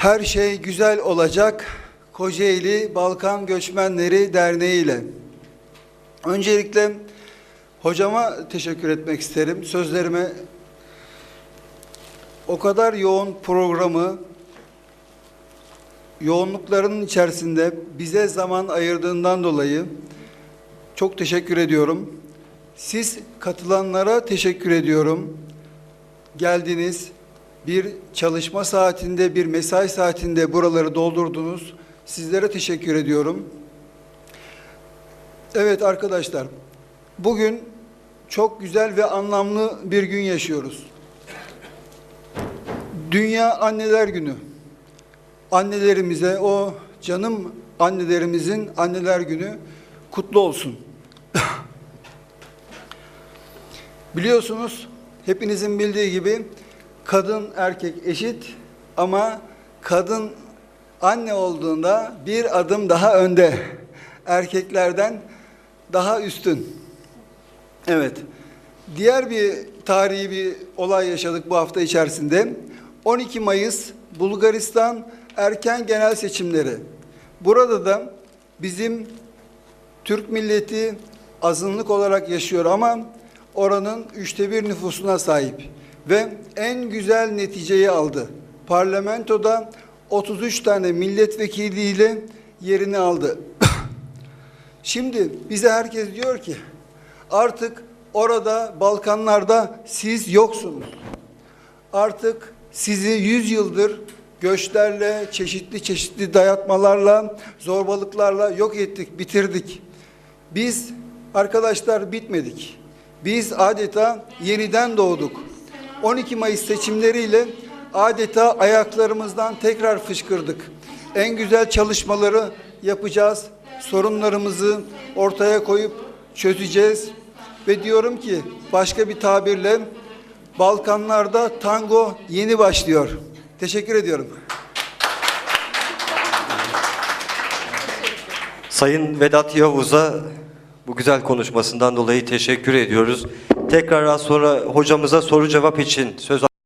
Her şey güzel olacak Kocaeli Balkan Göçmenleri Derneği ile. Öncelikle hocama teşekkür etmek isterim. Sözlerime o kadar yoğun programı yoğunlukların içerisinde bize zaman ayırdığından dolayı çok teşekkür ediyorum. Siz katılanlara teşekkür ediyorum. Geldiniz, bir çalışma saatinde, bir mesai saatinde buraları doldurdunuz. Sizlere teşekkür ediyorum. Evet arkadaşlar, bugün çok güzel ve anlamlı bir gün yaşıyoruz. Dünya Anneler Günü. Annelerimize, o canım annelerimizin Anneler Günü kutlu olsun. Biliyorsunuz, hepinizin bildiği gibi kadın erkek eşit ama kadın anne olduğunda bir adım daha önde. Erkeklerden daha üstün. Evet. Diğer bir tarihi bir olay yaşadık bu hafta içerisinde. 12 Mayıs Bulgaristan erken genel seçimleri. Burada da bizim Türk milleti azınlık olarak yaşıyor ama oranın üçte bir nüfusuna sahip ve en güzel neticeyi aldı. Parlamentoda 33 tane milletvekiliyle yerini aldı. Şimdi bize herkes diyor ki artık orada Balkanlarda siz yoksunuz. Artık sizi 100 yıldır göçlerle, çeşitli çeşitli dayatmalarla, zorbalıklarla yok ettik, bitirdik. Biz arkadaşlar bitmedik. Biz adeta yeniden doğduk. 12 Mayıs seçimleriyle adeta ayaklarımızdan tekrar fışkırdık. En güzel çalışmaları yapacağız. Sorunlarımızı ortaya koyup çözeceğiz. Ve diyorum ki başka bir tabirle Balkanlarda tango yeni başlıyor. Teşekkür ediyorum. Sayın Vedat Yavuz'a bu güzel konuşmasından dolayı teşekkür ediyoruz. Tekrar az sonra hocamıza soru cevap için söz